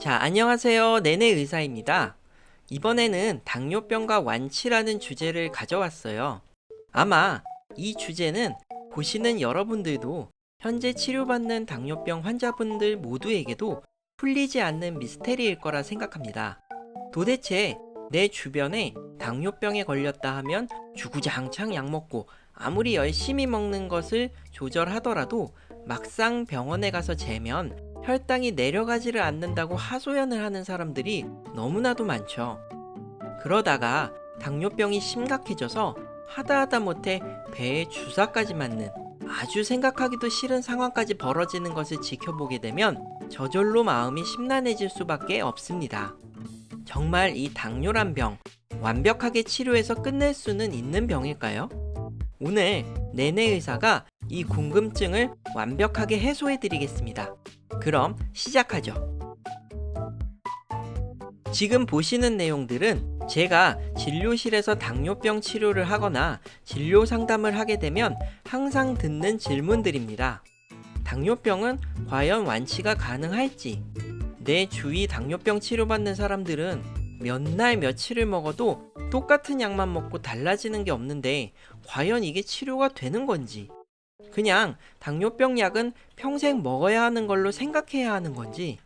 자, 안녕하세요. 내내 의사입니다. 이번에는 당뇨병과 완치라는 주제를 가져왔어요. 아마 이 주제는 보시는 여러분들도 현재 치료받는 당뇨병 환자분들 모두에게도 풀리지 않는 미스테리일 거라 생각합니다. 도대체 내 주변에 당뇨병에 걸렸다 하면 주구장창 약 먹고 아무리 열심히 먹는 것을 조절하더라도 막상 병원에 가서 재면 혈당이 내려가지를 않는다고 하소연을 하는 사람들이 너무나도 많죠. 그러다가 당뇨병이 심각해져서 하다 하다 못해 배에 주사까지 맞는 아주 생각하기도 싫은 상황까지 벌어지는 것을 지켜보게 되면 저절로 마음이 심란해질 수밖에 없습니다. 정말 이 당뇨란 병 완벽하게 치료해서 끝낼 수는 있는 병일까요? 오늘 내내 의사가 이 궁금증을 완벽하게 해소해 드리겠습니다. 그럼 시작하죠. 지금 보시는 내용들은 제가 진료실에서 당뇨병 치료를 하거나 진료 상담을 하게 되면 항상 듣는 질문들입니다. 당뇨병은 과연 완치가 가능할지, 내 주위 당뇨병 치료받는 사람들은 몇 날 며칠을 먹어도 똑같은 약만 먹고 달라지는 게 없는데 과연 이게 치료가 되는 건지, 그냥 당뇨병 약은 평생 먹어야 하는 걸로 생각해야 하는 건지,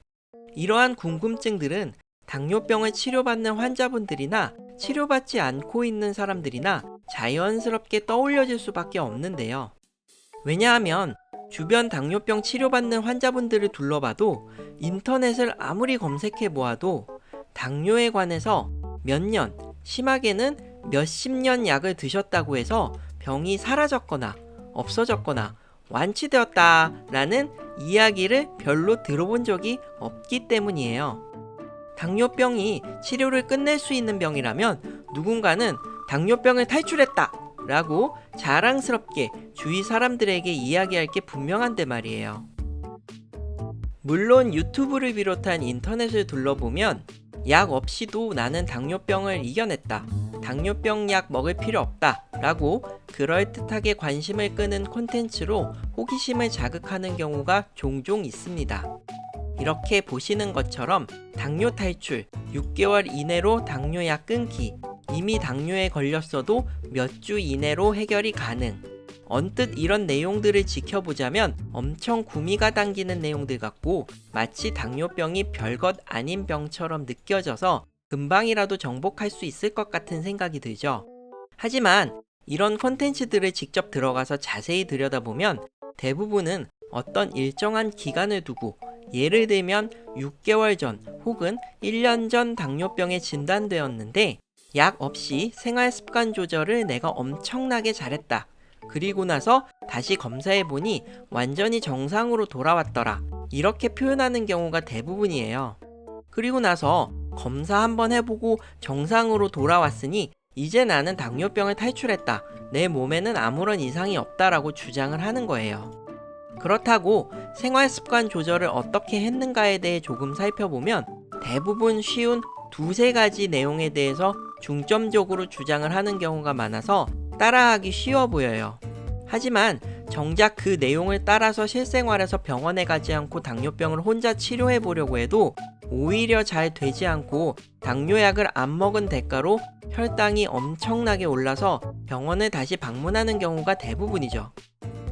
이러한 궁금증들은 당뇨병을 치료받는 환자분들이나 치료받지 않고 있는 사람들이나 자연스럽게 떠올려질 수밖에 없는데요. 왜냐하면 주변 당뇨병 치료받는 환자분들을 둘러봐도 인터넷을 아무리 검색해 보아도 당뇨에 관해서 몇 년, 심하게는 몇십 년 약을 드셨다고 해서 병이 사라졌거나 없어졌거나 완치되었다 라는 이야기를 별로 들어본 적이 없기 때문이에요. 당뇨병이 치료를 끝낼 수 있는 병이라면 누군가는 당뇨병을 탈출했다! 라고 자랑스럽게 주위 사람들에게 이야기할 게 분명한데 말이에요. 물론 유튜브를 비롯한 인터넷을 둘러보면 약 없이도 나는 당뇨병을 이겨냈다. 당뇨병 약 먹을 필요 없다. 라고 그럴듯하게 관심을 끄는 콘텐츠로 호기심을 자극하는 경우가 종종 있습니다. 이렇게 보시는 것처럼 당뇨 탈출, 6개월 이내로 당뇨약 끊기, 이미 당뇨에 걸렸어도 몇 주 이내로 해결이 가능. 언뜻 이런 내용들을 지켜보자면 엄청 구미가 당기는 내용들 같고 마치 당뇨병이 별것 아닌 병처럼 느껴져서 금방이라도 정복할 수 있을 것 같은 생각이 들죠. 하지만 이런 콘텐츠들을 직접 들어가서 자세히 들여다보면 대부분은 어떤 일정한 기간을 두고 예를 들면 6개월 전 혹은 1년 전 당뇨병에 진단되었는데 약 없이 생활 습관 조절을 내가 엄청나게 잘했다. 그리고 나서 다시 검사해보니 완전히 정상으로 돌아왔더라. 이렇게 표현하는 경우가 대부분이에요. 그리고 나서 검사 한번 해보고 정상으로 돌아왔으니 이제 나는 당뇨병을 탈출했다. 내 몸에는 아무런 이상이 없다라고 주장을 하는 거예요. 그렇다고 생활 습관 조절을 어떻게 했는가에 대해 조금 살펴보면 대부분 쉬운 두세 가지 내용에 대해서 중점적으로 주장을 하는 경우가 많아서 따라하기 쉬워 보여요. 하지만 정작 그 내용을 따라서 실생활에서 병원에 가지 않고 당뇨병을 혼자 치료해 보려고 해도 오히려 잘 되지 않고 당뇨약을 안 먹은 대가로 혈당이 엄청나게 올라서 병원을 다시 방문하는 경우가 대부분이죠.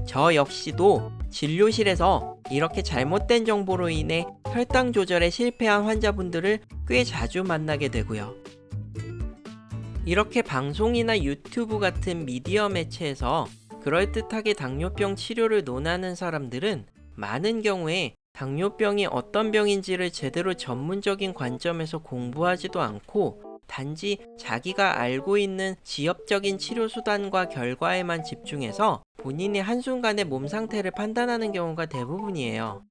저 역시도 진료실에서 이렇게 잘못된 정보로 인해 혈당 조절에 실패한 환자분들을 꽤 자주 만나게 되고요. 이렇게 방송이나 유튜브 같은 미디어 매체에서 그럴듯하게 당뇨병 치료를 논하는 사람들은 많은 경우에 당뇨병이 어떤 병인지를 제대로 전문적인 관점에서 공부하지도 않고 단지 자기가 알고 있는 지엽적인 치료 수단과 결과에만 집중해서 본인의 한순간의 몸 상태를 판단하는 경우가 대부분이에요.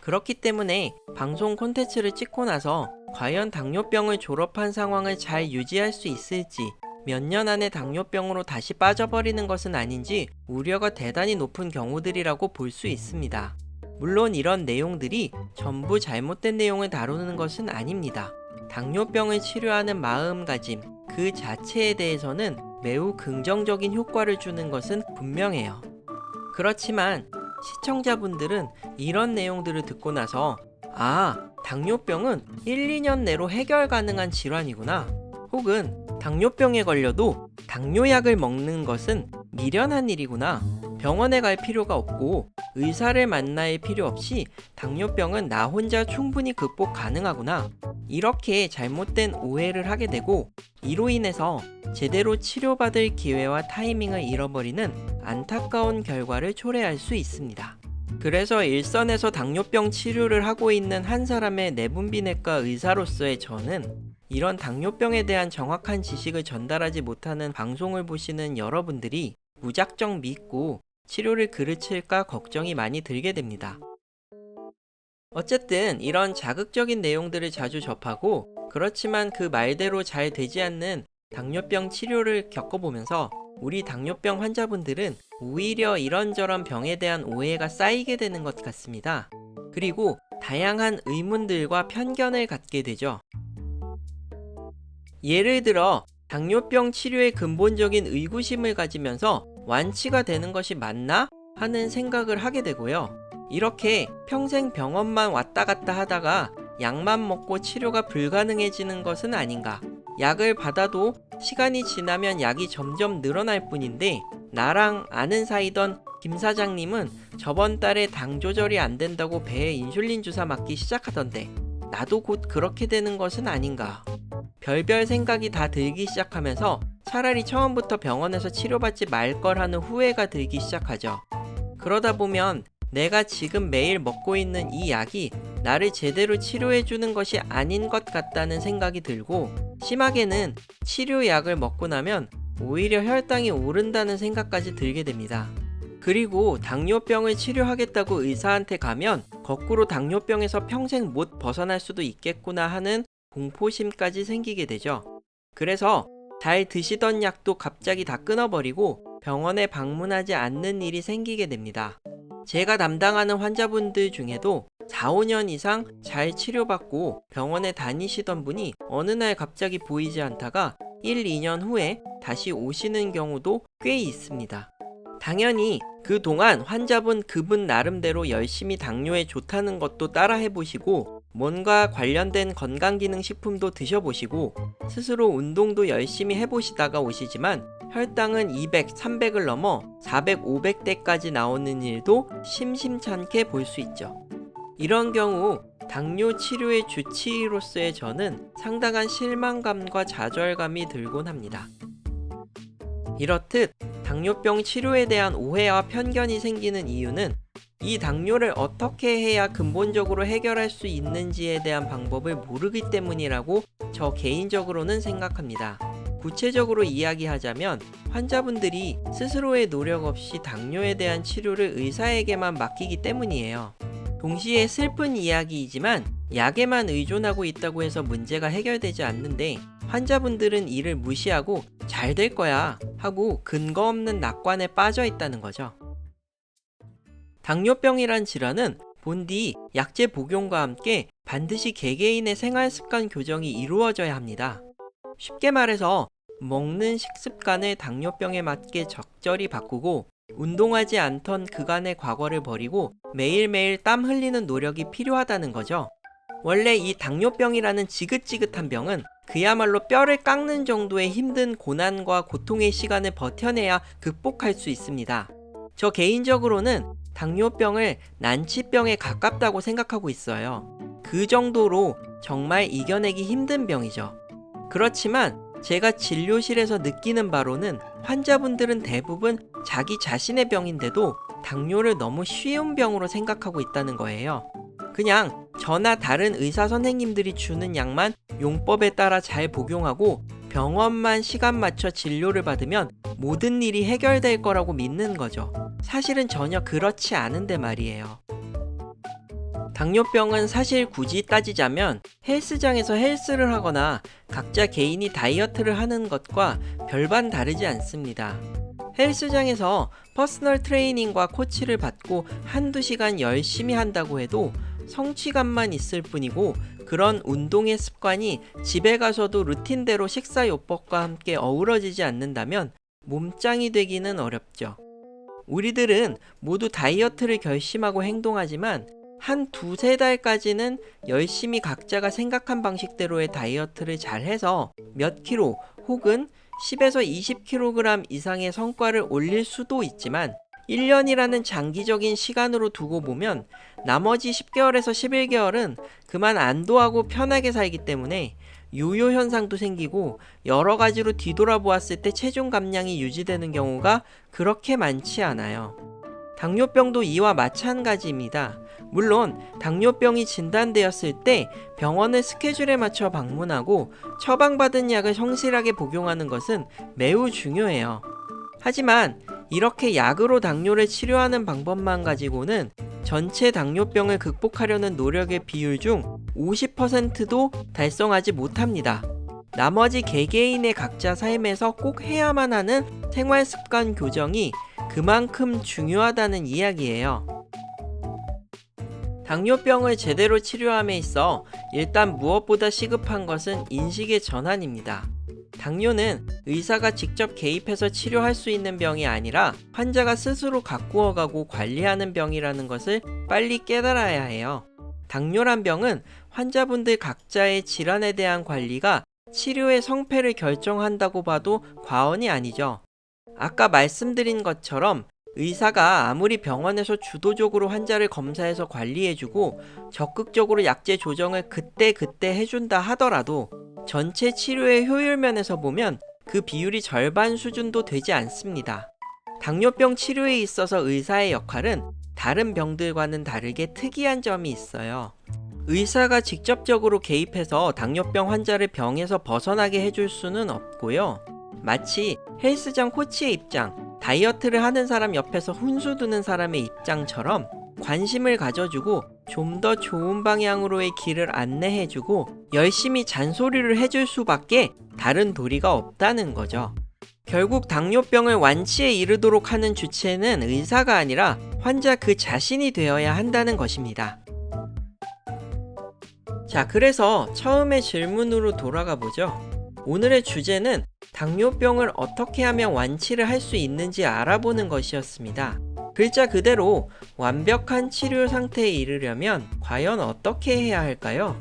그렇기 때문에 방송 콘텐츠를 찍고 나서 과연 당뇨병을 졸업한 상황을 잘 유지할 수 있을지 몇 년 안에 당뇨병으로 다시 빠져버리는 것은 아닌지 우려가 대단히 높은 경우들이라고 볼 수 있습니다. 물론 이런 내용들이 전부 잘못된 내용을 다루는 것은 아닙니다. 당뇨병을 치료하는 마음가짐 그 자체에 대해서는 매우 긍정적인 효과를 주는 것은 분명해요. 그렇지만 시청자분들은 이런 내용들을 듣고 나서 아, 당뇨병은 1, 2년 내로 해결 가능한 질환이구나. 혹은 당뇨병에 걸려도 당뇨약을 먹는 것은 미련한 일이구나. 병원에 갈 필요가 없고 의사를 만날 필요 없이 당뇨병은 나 혼자 충분히 극복 가능하구나. 이렇게 잘못된 오해를 하게 되고 이로 인해서 제대로 치료받을 기회와 타이밍을 잃어버리는 안타까운 결과를 초래할 수 있습니다. 그래서 일선에서 당뇨병 치료를 하고 있는 한 사람의 내분비내과 의사로서의 저는 이런 당뇨병에 대한 정확한 지식을 전달하지 못하는 방송을 보시는 여러분들이 무작정 믿고 치료를 그르칠까 걱정이 많이 들게 됩니다. 어쨌든 이런 자극적인 내용들을 자주 접하고 그렇지만 그 말대로 잘 되지 않는 당뇨병 치료를 겪어보면서 우리 당뇨병 환자분들은 오히려 이런저런 병에 대한 오해가 쌓이게 되는 것 같습니다. 그리고 다양한 의문들과 편견을 갖게 되죠. 예를 들어 당뇨병 치료의 근본적인 의구심을 가지면서 완치가 되는 것이 맞나? 하는 생각을 하게 되고요. 이렇게 평생 병원만 왔다 갔다 하다가 약만 먹고 치료가 불가능해지는 것은 아닌가? 약을 받아도 시간이 지나면 약이 점점 늘어날 뿐인데 나랑 아는 사이던 김 사장님은 저번 달에 당 조절이 안 된다고 배에 인슐린 주사 맞기 시작하던데 나도 곧 그렇게 되는 것은 아닌가? 별별 생각이 다 들기 시작하면서 차라리 처음부터 병원에서 치료받지 말 걸 하는 후회가 들기 시작하죠. 그러다 보면 내가 지금 매일 먹고 있는 이 약이 나를 제대로 치료해 주는 것이 아닌 것 같다는 생각이 들고 심하게는 치료약을 먹고 나면 오히려 혈당이 오른다는 생각까지 들게 됩니다. 그리고 당뇨병을 치료하겠다고 의사한테 가면 거꾸로 당뇨병에서 평생 못 벗어날 수도 있겠구나 하는 공포심까지 생기게 되죠. 그래서 잘 드시던 약도 갑자기 다 끊어버리고 병원에 방문하지 않는 일이 생기게 됩니다. 제가 담당하는 환자분들 중에도 4, 5년 이상 잘 치료받고 병원에 다니시던 분이 어느 날 갑자기 보이지 않다가 1, 2년 후에 다시 오시는 경우도 꽤 있습니다. 당연히 그동안 환자분 그분 나름대로 열심히 당뇨에 좋다는 것도 따라 해보시고 뭔가 관련된 건강기능식품도 드셔보시고 스스로 운동도 열심히 해보시다가 오시지만 혈당은 200, 300을 넘어 400, 500대까지 나오는 일도 심심찮게 볼 수 있죠. 이런 경우 당뇨 치료의 주치의로서의 저는 상당한 실망감과 좌절감이 들곤 합니다. 이렇듯 당뇨병 치료에 대한 오해와 편견이 생기는 이유는 이 당뇨를 어떻게 해야 근본적으로 해결할 수 있는지에 대한 방법을 모르기 때문이라고 저 개인적으로는 생각합니다. 구체적으로 이야기하자면 환자분들이 스스로의 노력 없이 당뇨에 대한 치료를 의사에게만 맡기기 때문이에요. 동시에 슬픈 이야기이지만 약에만 의존하고 있다고 해서 문제가 해결되지 않는데 환자분들은 이를 무시하고 잘 될 거야 하고 근거 없는 낙관에 빠져 있다는 거죠. 당뇨병이란 질환은 본디 약제 복용과 함께 반드시 개개인의 생활 습관 교정이 이루어져야 합니다. 쉽게 말해서 먹는 식습관을 당뇨병에 맞게 적절히 바꾸고 운동하지 않던 그간의 과거를 버리고 매일매일 땀 흘리는 노력이 필요하다는 거죠. 원래 이 당뇨병이라는 지긋지긋한 병은 그야말로 뼈를 깎는 정도의 힘든 고난과 고통의 시간을 버텨내야 극복할 수 있습니다. 저 개인적으로는 당뇨병을 난치병에 가깝다고 생각하고 있어요. 그 정도로 정말 이겨내기 힘든 병이죠. 그렇지만 제가 진료실에서 느끼는 바로는 환자분들은 대부분 자기 자신의 병인데도 당뇨를 너무 쉬운 병으로 생각하고 있다는 거예요. 그냥 저나 다른 의사 선생님들이 주는 약만 용법에 따라 잘 복용하고 병원만 시간 맞춰 진료를 받으면 모든 일이 해결될 거라고 믿는 거죠. 사실은 전혀 그렇지 않은데 말이에요. 당뇨병은 사실 굳이 따지자면 헬스장에서 헬스를 하거나 각자 개인이 다이어트를 하는 것과 별반 다르지 않습니다. 헬스장에서 퍼스널 트레이닝과 코치를 받고 한두 시간 열심히 한다고 해도 성취감만 있을 뿐이고 그런 운동의 습관이 집에 가서도 루틴대로 식사요법과 함께 어우러지지 않는다면 몸짱이 되기는 어렵죠. 우리들은 모두 다이어트를 결심하고 행동하지만 한 두세 달까지는 열심히 각자가 생각한 방식대로의 다이어트를 잘 해서 몇 킬로 혹은 10에서 20kg 이상의 성과를 올릴 수도 있지만 1년이라는 장기적인 시간으로 두고 보면 나머지 10개월에서 11개월은 그만 안도하고 편하게 살기 때문에 요요 현상도 생기고 여러 가지로 뒤돌아보았을 때 체중 감량이 유지되는 경우가 그렇게 많지 않아요. 당뇨병도 이와 마찬가지입니다. 물론 당뇨병이 진단되었을 때 병원을 스케줄에 맞춰 방문하고 처방받은 약을 성실하게 복용하는 것은 매우 중요해요. 하지만 이렇게 약으로 당뇨를 치료하는 방법만 가지고는 전체 당뇨병을 극복하려는 노력의 비율 중 50%도 달성하지 못합니다. 나머지 개개인의 각자 삶에서 꼭 해야만 하는 생활 습관 교정이 그만큼 중요하다는 이야기예요. 당뇨병을 제대로 치료함에 있어 일단 무엇보다 시급한 것은 인식의 전환입니다. 당뇨는 의사가 직접 개입해서 치료할 수 있는 병이 아니라 환자가 스스로 가꾸어 가고 관리하는 병이라는 것을 빨리 깨달아야 해요. 당뇨란 병은 환자분들 각자의 질환에 대한 관리가 치료의 성패를 결정한다고 봐도 과언이 아니죠. 아까 말씀드린 것처럼 의사가 아무리 병원에서 주도적으로 환자를 검사해서 관리해주고 적극적으로 약제 조정을 그때 그때 해준다 하더라도 전체 치료의 효율 면에서 보면 그 비율이 절반 수준도 되지 않습니다. 당뇨병 치료에 있어서 의사의 역할은 다른 병들과는 다르게 특이한 점이 있어요. 의사가 직접적으로 개입해서 당뇨병 환자를 병에서 벗어나게 해줄 수는 없고요. 마치 헬스장 코치의 입장, 다이어트를 하는 사람 옆에서 훈수 두는 사람의 입장처럼 관심을 가져주고 좀 더 좋은 방향으로의 길을 안내해주고 열심히 잔소리를 해줄 수밖에 다른 도리가 없다는 거죠. 결국 당뇨병을 완치에 이르도록 하는 주체는 의사가 아니라 환자 그 자신이 되어야 한다는 것입니다. 자, 그래서 처음의 질문으로 돌아가 보죠. 오늘의 주제는 당뇨병을 어떻게 하면 완치를 할 수 있는지 알아보는 것이었습니다. 글자 그대로 완벽한 치료 상태에 이르려면 과연 어떻게 해야 할까요?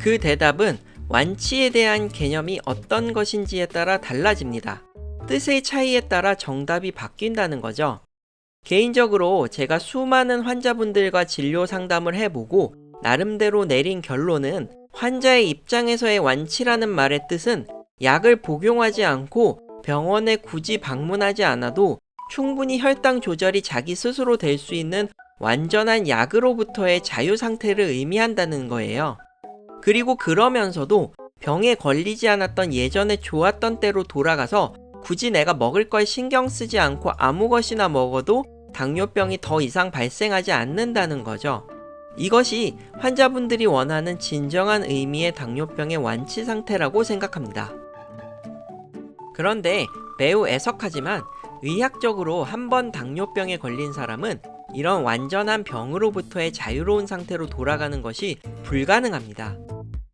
그 대답은 완치에 대한 개념이 어떤 것인지에 따라 달라집니다. 뜻의 차이에 따라 정답이 바뀐다는 거죠. 개인적으로 제가 수많은 환자분들과 진료 상담을 해보고 나름대로 내린 결론은 환자의 입장에서의 완치라는 말의 뜻은 약을 복용하지 않고 병원에 굳이 방문하지 않아도 충분히 혈당 조절이 자기 스스로 될 수 있는 완전한 약으로부터의 자유 상태를 의미한다는 거예요. 그리고 그러면서도 병에 걸리지 않았던 예전에 좋았던 때로 돌아가서 굳이 내가 먹을 걸 신경 쓰지 않고 아무 것이나 먹어도 당뇨병이 더 이상 발생하지 않는다는 거죠. 이것이 환자분들이 원하는 진정한 의미의 당뇨병의 완치 상태라고 생각합니다. 그런데 매우 애석하지만 의학적으로 한 번 당뇨병에 걸린 사람은 이런 완전한 병으로부터의 자유로운 상태로 돌아가는 것이 불가능합니다.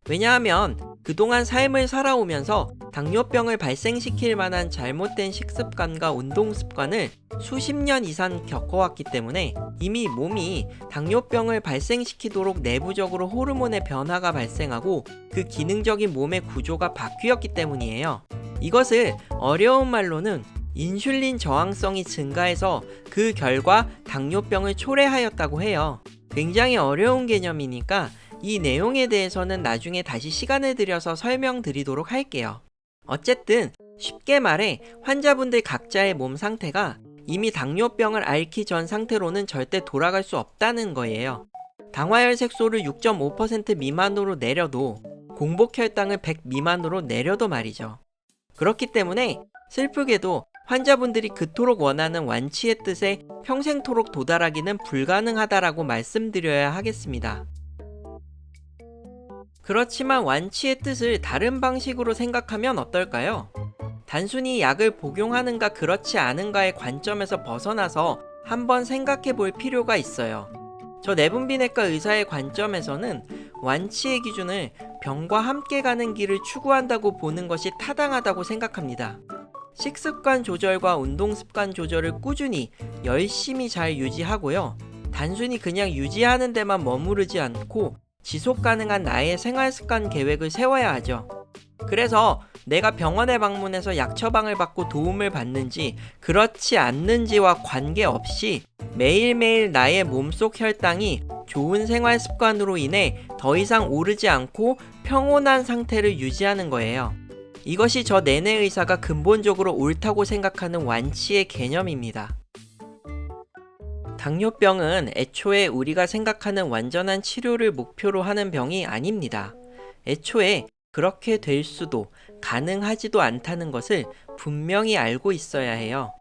왜냐하면 그동안 삶을 살아오면서 당뇨병을 발생시킬 만한 잘못된 식습관과 운동 습관을 수십 년 이상 겪어왔기 때문에 이미 몸이 당뇨병을 발생시키도록 내부적으로 호르몬의 변화가 발생하고 그 기능적인 몸의 구조가 바뀌었기 때문이에요. 이것을 어려운 말로는 인슐린 저항성이 증가해서 그 결과 당뇨병을 초래하였다고 해요. 굉장히 어려운 개념이니까 이 내용에 대해서는 나중에 다시 시간을 들여서 설명드리도록 할게요. 어쨌든 쉽게 말해 환자분들 각자의 몸 상태가 이미 당뇨병을 앓기 전 상태로는 절대 돌아갈 수 없다는 거예요. 당화혈 색소를 6.5% 미만으로 내려도 공복 혈당을 100 미만으로 내려도 말이죠. 그렇기 때문에 슬프게도 환자분들이 그토록 원하는 완치의 뜻에 평생토록 도달하기는 불가능하다라고 말씀드려야 하겠습니다. 그렇지만 완치의 뜻을 다른 방식으로 생각하면 어떨까요? 단순히 약을 복용하는가 그렇지 않은가의 관점에서 벗어나서 한번 생각해 볼 필요가 있어요. 저 내분비내과 의사의 관점에서는 완치의 기준을 병과 함께 가는 길을 추구한다고 보는 것이 타당하다고 생각합니다. 식습관 조절과 운동 습관 조절을 꾸준히 열심히 잘 유지하고요. 단순히 그냥 유지하는 데만 머무르지 않고 지속 가능한 나의 생활 습관 계획을 세워야 하죠. 그래서 내가 병원에 방문해서 약 처방을 받고 도움을 받는지 그렇지 않는지와 관계없이 매일매일 나의 몸속 혈당이 좋은 생활 습관으로 인해 더 이상 오르지 않고 평온한 상태를 유지하는 거예요. 이것이 저 내내 의사가 근본적으로 옳다고 생각하는 완치의 개념입니다. 당뇨병은 애초에 우리가 생각하는 완전한 치료를 목표로 하는 병이 아닙니다. 애초에 그렇게 될 수도 가능하지도 않다는 것을 분명히 알고 있어야 해요.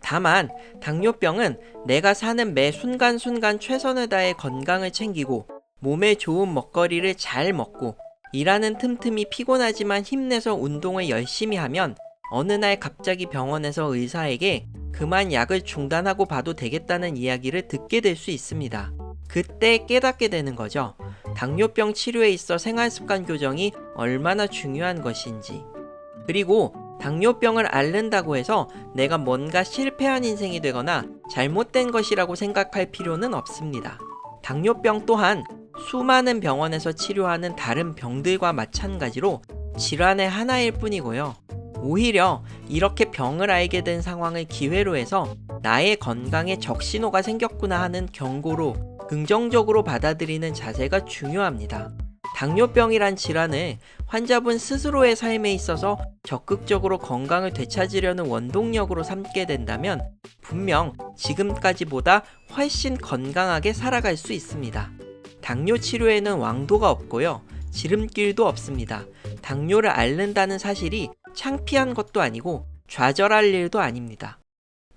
다만 당뇨병은 내가 사는 매 순간순간 최선을 다해 건강을 챙기고 몸에 좋은 먹거리를 잘 먹고 일하는 틈틈이 피곤하지만 힘내서 운동을 열심히 하면 어느 날 갑자기 병원에서 의사에게 그만 약을 중단하고 봐도 되겠다는 이야기를 듣게 될 수 있습니다. 그때 깨닫게 되는 거죠. 당뇨병 치료에 있어 생활습관 교정이 얼마나 중요한 것인지. 그리고 당뇨병을 앓는다고 해서 내가 뭔가 실패한 인생이 되거나 잘못된 것이라고 생각할 필요는 없습니다. 당뇨병 또한 수많은 병원에서 치료하는 다른 병들과 마찬가지로 질환의 하나일 뿐이고요. 오히려 이렇게 병을 알게 된 상황을 기회로 해서 나의 건강에 적신호가 생겼구나 하는 경고로 긍정적으로 받아들이는 자세가 중요합니다. 당뇨병이란 질환을 환자분 스스로의 삶에 있어서 적극적으로 건강을 되찾으려는 원동력으로 삼게 된다면 분명 지금까지보다 훨씬 건강하게 살아갈 수 있습니다. 당뇨 치료에는 왕도가 없고요. 지름길도 없습니다. 당뇨를 앓는다는 사실이 창피한 것도 아니고 좌절할 일도 아닙니다.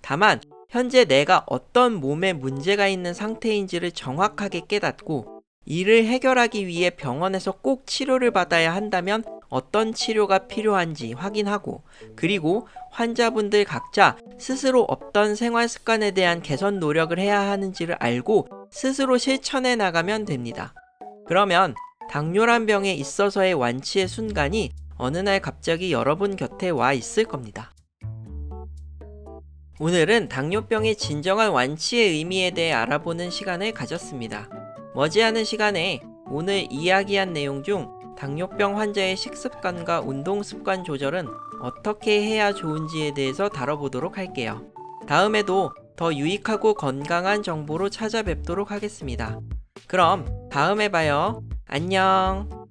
다만 현재 내가 어떤 몸에 문제가 있는 상태인지를 정확하게 깨닫고 이를 해결하기 위해 병원에서 꼭 치료를 받아야 한다면 어떤 치료가 필요한지 확인하고 그리고 환자분들 각자 스스로 어떤 생활 습관에 대한 개선 노력을 해야 하는지를 알고 스스로 실천해 나가면 됩니다. 그러면 당뇨란 병에 있어서의 완치의 순간이 어느 날 갑자기 여러분 곁에 와 있을 겁니다. 오늘은 당뇨병의 진정한 완치의 의미에 대해 알아보는 시간을 가졌습니다. 머지않은 시간에 오늘 이야기한 내용 중 당뇨병 환자의 식습관과 운동 습관 조절은 어떻게 해야 좋은지에 대해서 다뤄보도록 할게요. 다음에도 더 유익하고 건강한 정보로 찾아뵙도록 하겠습니다. 그럼 다음에 봐요. 안녕.